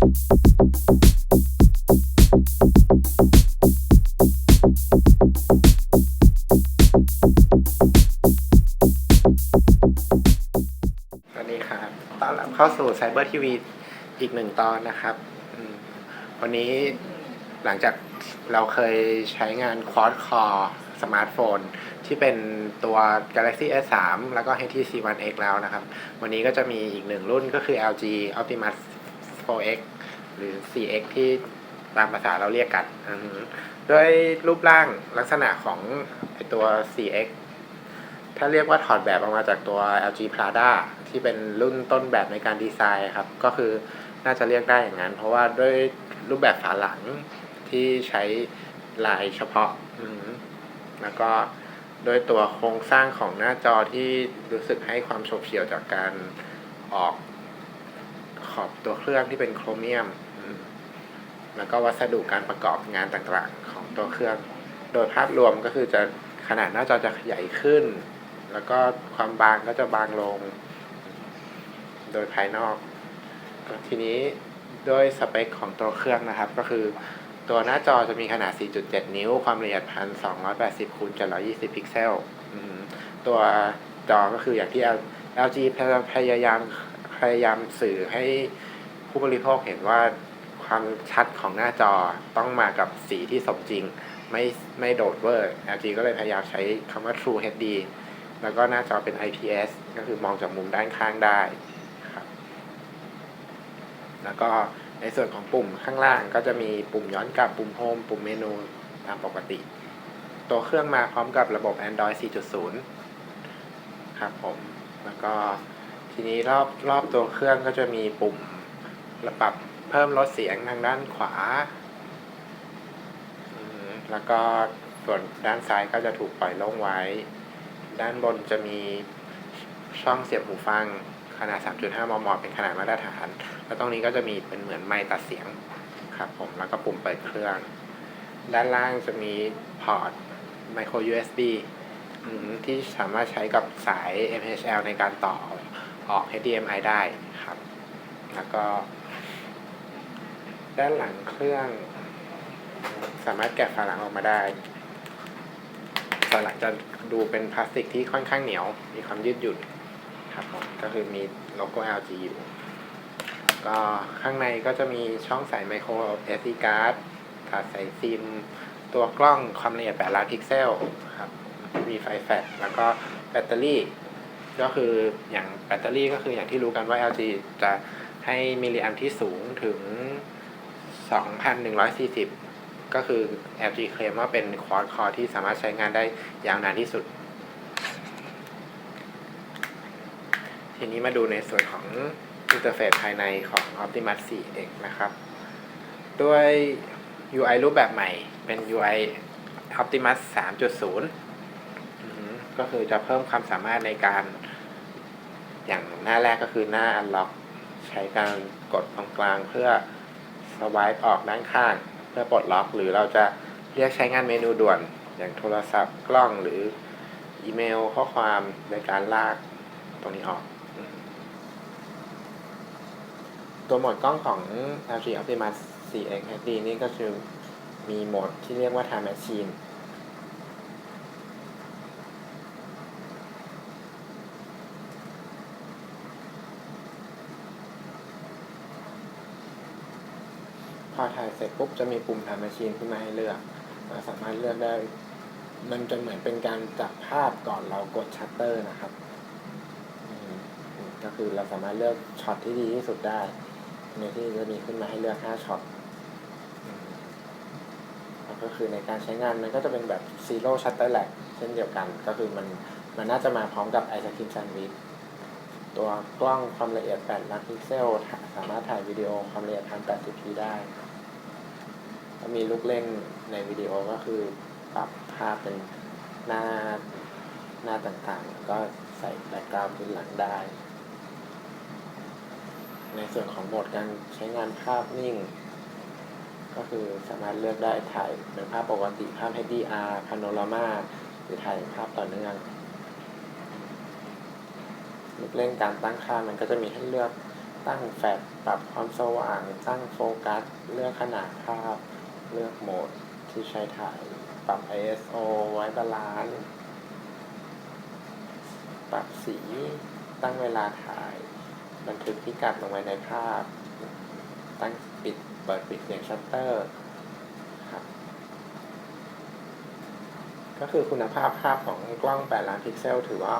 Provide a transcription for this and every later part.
สวัสดีครับต้อนรับเข้าสู่ไซเบอร์ทีวีอีกหนึ่งตอนนะครับอืมวันนี้หลังจากเราเคยใช้งาน Quad Core สมาร์ทโฟน ที่เป็นตัว Galaxy S3 แล้วก็ HTC One X แล้วนะครับ วันนี้ก็จะมีอีกหนึ่งรุ่นก็คือ LG Optimus 4X หรือ 4X ที่ตามภาษาเราเรียกกันอือฮึด้วยรูปร่างลักษณะของไอตัว 4X ถ้าเรียกว่าถอดแบบออกมาจากตัว LG Prada ที่เป็นรุ่นต้นแบบในการดีไซน์ครับ ก็คือน่าจะเรียกได้อย่างนั้น เพราะว่าด้วยรูปแบบฝาหลังที่ใช้ลายเฉพาะ แล้วก็โดยตัวโครงสร้างของหน้าจอที่รู้สึกให้ความโฉบเฉี่ยวจากการออก อบตัวเครื่องที่เป็นโครเมียม แล้วก็วัสดุการประกอบงานต่างๆ ของตัวเครื่อง โดยภาพรวมก็คือจะขนาดหน้าจอจะใหญ่ขึ้น แล้วก็ความบางก็จะบางลง โดยภายนอก ทีนี้ด้วยสเปคของตัวเครื่องนะครับ ก็คือตัวหน้าจอจะมีขนาด 4.7 นิ้ว ความละเอียด 1280คูณ720 พิกเซล ตัวจอก็คืออย่างที่ LG พยายาม พยายามสื่อให้ผู้บริโภคเห็นว่าความชัดของหน้าจอต้องมากับสีที่สมจริง ไม่ไม่โดดเวอร์ LG ก็เลยพยายามใช้คำว่า True HD แล้วก็หน้าจอเป็น IPS ก็คือมองจากมุมด้านข้างได้ครับ แล้วก็ในส่วนของปุ่มข้างล่างก็จะมีปุ่มย้อนกลับปุ่มโฮมปุ่มเมนูตามปกติ ตัวเครื่องมาพร้อมกับระบบ Android 4.0 ครับผม แล้วก็ ทีนี้รอบรอบตัวเครื่องก็จะมีปุ่มปรับเพิ่มลดเสียงทางด้านขวา แล้วก็ส่วนด้านซ้ายก็จะถูกปล่อยโล่งไว้ ด้านบนจะมีช่องเสียบหูฟังขนาด 3.5 มม เป็นขนาดมาตรฐาน แล้วตรงนี้ก็จะมีเป็นเหมือนไมค์ตัดเสียงครับผม แล้วก็ปุ่มเปิดเครื่อง ด้านล่างจะมีพอร์ต micro USB ที่สามารถใช้กับสาย MHL ในการต่อ ออก HDMI ได้ครับ แล้วก็ ด้านหลังเครื่อง สามารถแกะฝาหลังออกมาได้ฝาหลังจะดูเป็นพลาสติกที่ค่อนข้างเหนียว มีความยืดหยุ่นครับผมก็คือมีโลโก้ LG อยู่ ก็ข้างในก็จะมีช่องใส่ไมโคร SD card ถาดใส่ซิม ตัวกล้องความละเอียด8ล้านพิกเซลครับ มีไฟแฟลชแล้วก็แบตเตอรี่ ก็คืออย่างแบตเตอรี่ก็คืออย่างที่รู้กันว่า LG จะให้มิลลิแอมที่สูงถึง 2,140 ก็คือ LG เคลมว่าเป็นควอดคอที่สามารถใช้งานได้ยาวนานที่สุด ทีนี้มาดูในส่วนของอินเทอร์เฟซภายในของ Optimus 4X นะครับ ด้วย UI รูปแบบใหม่เป็น UI Optimus 3.0 ก็คือจะเพิ่มความสามารถในการ อย่างหน้าแรกก็คือหน้า Unlock ใช้การกดตรงกลางเพื่อสวายออกด้านข้าง เพื่อปลดล็อก หรือเราจะเรียกใช้งานเมนูด่วน อย่างโทรศัพท์กล้องหรืออีเมลข้อความในการลากตรงนี้ออก ตัวโหมดกล้องของ LG Optimus 4X HD นี่ก็คือมีโหมดที่เรียกว่า Time Machine อถ่ายเสร็จปุ๊บจะมีปุ่ม Time Machine ขึ้นมาให้เลือกสามารถเลือกได้ มันจะเหมือนเป็นการจับภาพก่อนเรากดชัตเตอร์นะครับก็คือเราสามารถเลือกช็อตที่ดีที่สุดได้ในที่จะมีขึ้นมาให้เลือก 5 ช็อตแล้วก็คือในการใช้งานมันก็จะเป็นแบบ Zero Shutter Lag เช่นเดียวกัน ก็คือมันมันน่าจะมาพร้อมกับ Ice Cream Sandwich ตัวกล้องความละเอียด8ล้านพิกเซล สามารถถ่ายวิดีโอความละเอียด 1080p ได้ มีลูกเล่นในวิดีโอก็คือปรับภาพเป็นหน้าหน้าต่างๆแล้วก็ใส่แบ็กกราวด์พื้นหลังได้ ในส่วนของโหมดการใช้งานภาพนิ่ง ก็คือสามารถเลือกได้ถ่ายเป็นภาพปกติภาพ HDR พาโนรามาหรือถ่ายภาพต่อเนื่องลูกเล่นการตั้งค่ามันก็จะมีให้เลือกตั้งแฟลชปรับความสว่าง ตั้งโฟกัส เลือกขนาดภาพ เลือกโหมดที่ใช้ถ่าย ปรับ ISO ไว้บาลานซ์ปรับสี ตั้งเวลาถ่าย บันทึกพิกัดลงไว้ในภาพ ตั้งปิด เปิดปิดเสียงชัตเตอร์ครับ ก็คือคุณภาพภาพของกล้อง 8 ล้านพิกเซล ถือว่า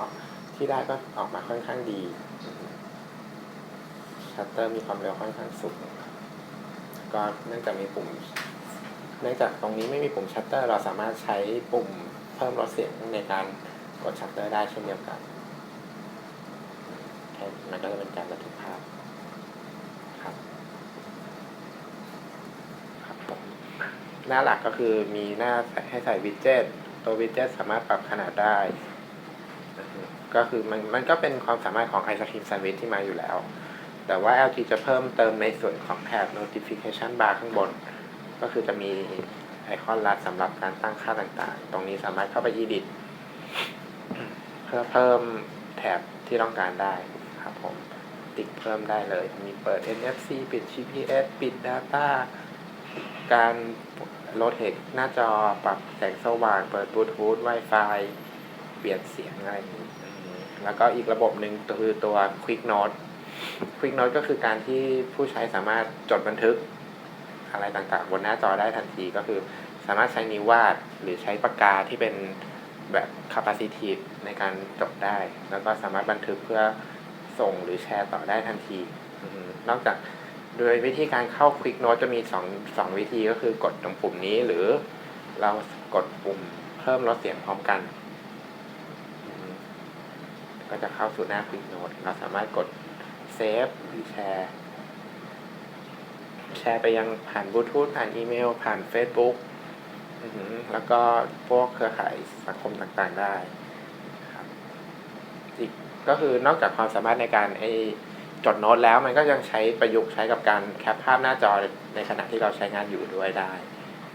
ที่ได้ก็ออกมาค่อนข้างดี ชัตเตอร์มีความเร็วค่อนข้างสูงก็เนื่องจากมีปุ่ม เนื่องจากตรงนี้ไม่มีปุ่มชัตเตอร์ เราสามารถใช้ปุ่มเพิ่มลดเสียงในการกดชัตเตอร์ได้เช่นเดียวกันแค่มันก็จะเป็นการบันทึกภาพครับครับผมหน้าหลักก็คือมีหน้าให้ใส่วิดเจ็ตตัววิดเจ็ตสามารถปรับขนาดได้ ก็คือมันมันก็เป็นความสามารถของ i s c r e a m Sandwich ที่มาอยู่แล้ว แต่ว่า LG จะเพิ่มเติมในส่วนของแถบ notification bar ข้างบน ก็คือจะมีไอคอนลัดสำหรับการตั้งค่าต่างๆ ตรงนี้สามารถเข้าไป edit เพื่อเพิ่มแถบที่ต้องการได้ครับผม ติ๊กเพิ่มได้เลย มีเปิด NFC ปิด GPS ปิด Data การโรเทคหน้าจอปรับแสงสว่าง เปิดบลูทูธ Wi-Fi เปลี่ยนเสียงอะไรอย่างนี้ แล้วก็อีกระบบหนึ่งคือตัว Quick Note Quick Note ก็คือการที่ผู้ใช้สามารถจดบันทึก อะไรต่างๆ บนหน้าจอได้ทันทีก็คือ สามารถใช้นิ้ววาดหรือใช้ปากกาที่เป็นแบบ capacitive ในการจดได้ แล้วก็สามารถบันทึกเพื่อส่งหรือแชร์ต่อได้ทันที นอกจากโดยวิธีการเข้า Quick Note จะมีสองสองวิธีก็คือกดตรงปุ่มนี้หรือเรากดปุ่มเพิ่มลดเสียงพร้อมกัน ก็จะเข้าสู่หน้า Quick Note เราสามารถกดเซฟหรือแชร์ แชร์ไปยังผ่านบลูทูธผ่านอีเมล ผ่าน Facebook แล้วก็พวกเครือข่ายสังคมต่างๆได้ครับอีกก็คือนอกจากความสามารถในการไอจดโน้ตแล้วมันก็ยังใช้ประยุกต์ใช้กับการแคปภาพหน้าจอในขณะที่เราใช้งานอยู่ด้วยได้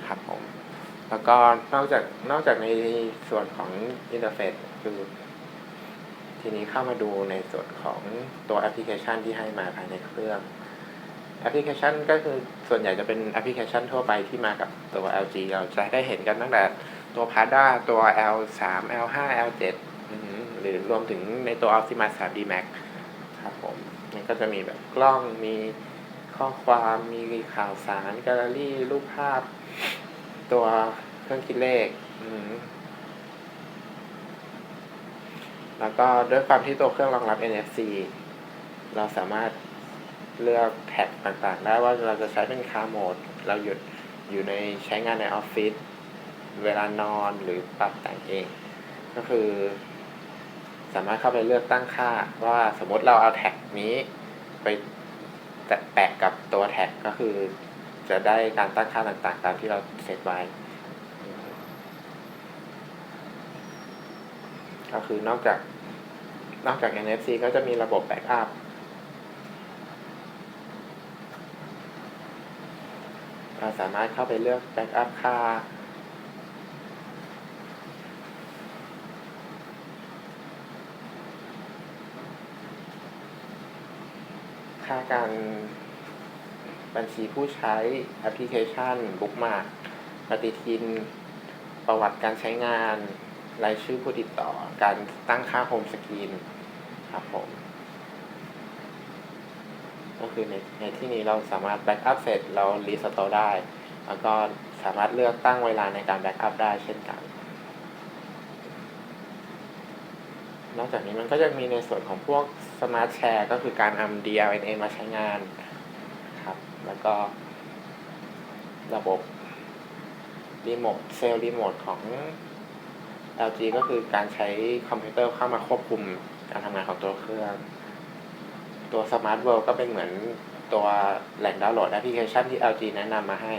ครับผม แล้วก็นอกจากนอกจากในส่วนของอินเทอร์เฟซคือทีนี้เข้ามาดูในส่วนของตัวแอปพลิเคชันที่ให้มาภายในเครื่อง อปพลิเคชันก็คือส่วนใหญ่จะเป็นแอปพลิเคชันทั่วไปที่มากับตัว LG เราจะได้เห็นกันตั้งแต่ตัว Pada ตัว L3 L5 L7 หรือรวมถึงในตัว Optimus 3D Max ครับผมมันก็จะมีแบบกล้องมีข้อความมีข่าวสารแกลเลอรี่ รูปภาพ ตัวเครื่องคิดเลขแล้วก็ด้วยความที่ตัวเครื่องรองรับ NFC เราสามารถ เลือกแท็กต่างๆ ได้ว่าเราจะใช้เป็นคาร์โหมด เราหยุดอยู่ในใช้งานในออฟฟิศเวลานอนหรือปรับแต่งเอง ก็คือ สามารถเข้าไปเลือกตั้งค่า ว่าสมมติเราเอาแท็กนี้ไปแปะกับตัวแท็กก็คือ จะได้การตั้งค่าต่างๆ ตามที่เราเซตไว้ ก็คือนอกจากนอกจาก NFC ก็จะมีระบบแบ็กอัพ เราสามารถเข้าไปเลือกแบ็กอัพค่าค่าการบัญชีผู้ใช้แอปพลิเคชันบุ๊กมาร์กปฏิทิน ประวัติการใช้งาน รายชื่อผู้ติดต่อ การตั้งค่าโฮมสกรีนครับผม คือในในที่นี้เราสามารถแบ็กอัพเสร็จเรารีสโตร์ได้ แล้วก็สามารถเลือกตั้งเวลาในการแบ็กอัพได้เช่นกัน นอกจากนี้มันก็จะมีในส่วนของพวกสมาร์ทแชร์ก็คือการนำ DLNA มาใช้งานครับ แล้วก็ระบบรีโมทเซลล์รีโมทของ LG ก็คือการใช้คอมพิวเตอร์เข้ามาควบคุมการทำงานของตัวเครื่อง ตัว Smart World ก็เป็นเหมือนตัวแหล่งดาวน์โหลดแอปพลิเคชันที่ LG แนะนำมาให้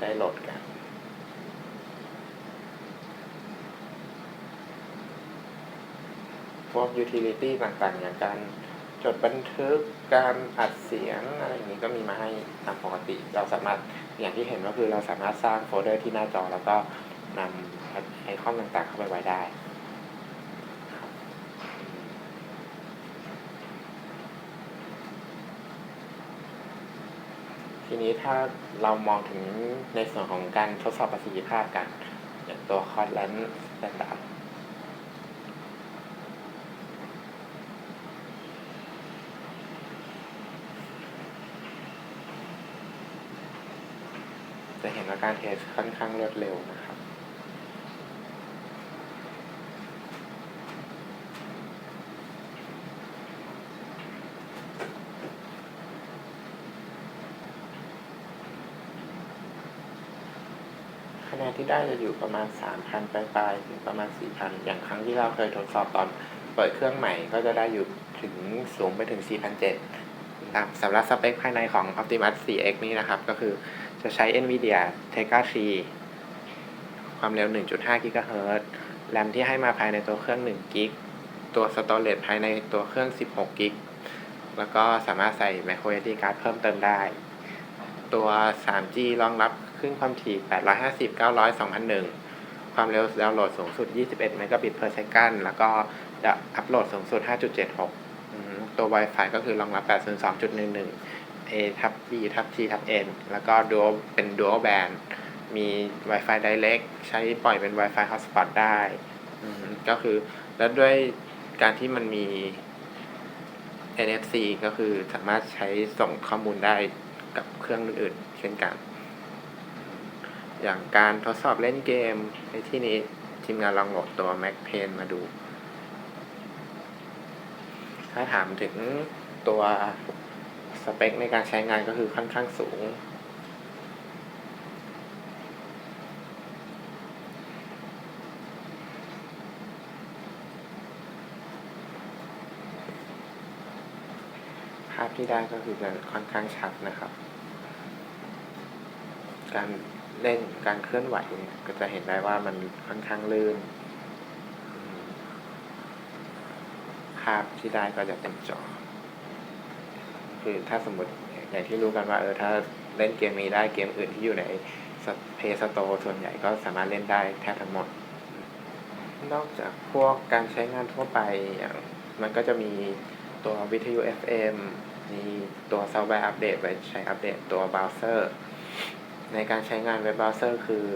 ได้โหลดกัน พวก utility ต่างๆ อย่างการจดบันทึกการอัดเสียงอะไรอย่างนี้ก็มีมาให้ตามปกติ เราสามารถอย่างที่เห็นก็คือเราสามารถสร้างโฟลเดอร์ที่หน้าจอแล้วก็นำไอคอนต่างๆเข้าไปไว้ได้ครับ ทีนี้ถ้าเรามองถึงในส่วนของการทดสอบประสิทธิภาพกัน อย่างตัวคอร์ดแลนด์สแตนดาร์ดจะเห็นว่าการเทสค่อนข้างรวดเร็วนะ คะแนนที่ได้จะอยู่ประมาณ 3,000 ปลายๆถึงประมาณ 4,000 อย่างครั้งที่เราเคยทดสอบตอนเปิดเครื่องใหม่ก็จะได้อยู่ถึงสูงไปถึง 4,700นะครับสำหรับสเปคภายในของ Optimus 4X นี้นะครับ ก็คือจะใช้ NVIDIA Tegra 3 ความเร็ว 1.5 GHz แรมที่ให้มาภายในตัวเครื่อง1 g b ตัว Storage ภายในตัวเครื่อง 16 g b แล้วก็สามารถใส่ microSD card เพิ่มเติมได้ ตัว 3G รองรับ คลื่นความถี่ 850 900 2001 ความเร็วดาวน์โหลดสูงสุด 21เมกะบิต per second แล้วก็จะอัปโหลดสูงสุด 5.76อืมตัว Wi-Fi ก็คือรองรับ 802.11 A ทับ B ทับ T ทับ N แล้วก็ Dual เป็น Dual Band มี Wi-Fi Direct ใช้ปล่อยเป็น Wi-Fi Hotspot ได้ ก็คือแล้วด้วยการที่มันมี NFC ก็คือสามารถใช้ส่งข้อมูลได้กับเครื่องอื่นๆเช่นกัน อย่างการทดสอบเล่นเกมในที่นี้ทีมงานลองโหลดตัว Mac p a i n มาดู ถ้าถามถึงตัวสเปคในการใช้งานก็คือค่อนข้างสูง ภาพที่ได้ก็คือจะค่อนข้างชัดนะครับ การ เล่นการเคลื่อนไหวเนี่ยก็จะเห็นได้ว่ามันค่อนข้างลื่นภาพที่ได้ก็จะเต็มจอ คือถ้าสมมติอย่างที่รู้กันว่าเออถ้าเล่นเกมนี้ได้เกมอื่นที่อยู่ในเพย์สโตร์ส่วนใหญ่ก็สามารถเล่นได้แทบทั้งหมด นอกจากพวกการใช้งานทั่วไปอย่างมันก็จะมีตัววิทยุ FM มีตัวซอฟต์แวร์อัปเดตไว้ใช้อัปเดตตัวเบราว์เซอร์ ในการใช้งานเว็บเบราว์เซอร์คือ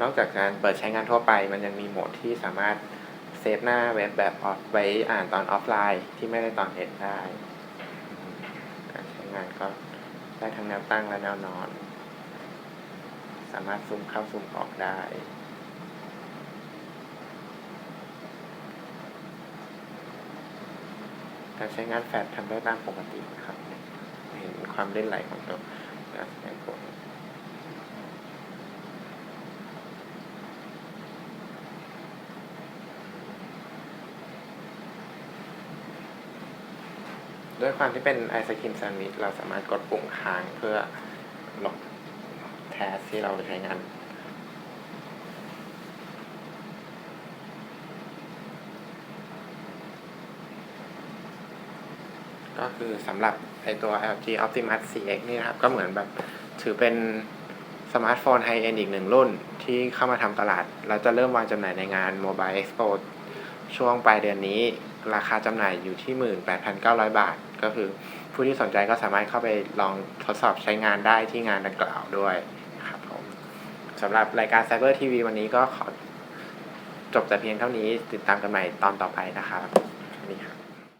นอกจากการเปิดใช้งานทั่วไป มันยังมีโหมดที่สามารถเซฟหน้าเว็บแบบออฟไว้อ่านตอนออฟไลน์ที่ไม่ได้ตอนเน็ตได้ การใช้งานก็ได้ทั้งแนวตั้งและแนวนอน สามารถซูมเข้าซูมออกได้การใช้งานแฟลชทำได้ตามปกตินะครับ เห็นความเล่นไหลของตัวการแสดงผล ด้วยความที่เป็นไอศครีมแซนด์วิชเราสามารถกดปุ่มค้างเพื่อลบแทสที่เราใช้งานก็คือสำหรับไอตัว LG Optimus 4X นี่นะครับ ก็เหมือนแบบถือเป็นสมาร์ทโฟนไฮเอ็นอีกหนึ่งรุ่นที่เข้ามาทำตลาดแล้วจะเริ่มวางจำหน่ายในงาน Mobile Expo ช่วงปลายเดือนนี้ ราคาจำหน่ายอยู่ที่ 18,900 บาท ก็คือผู้ที่สนใจก็สามารถเข้าไปลองทดสอบใช้งานได้ที่งานดังกล่าวด้วยครับผมสำหรับรายการ Cyber TV วันนี้ก็ขอจบแต่เพียงเท่านี้ติดตามกันใหม่ตอนต่อไปนะครับ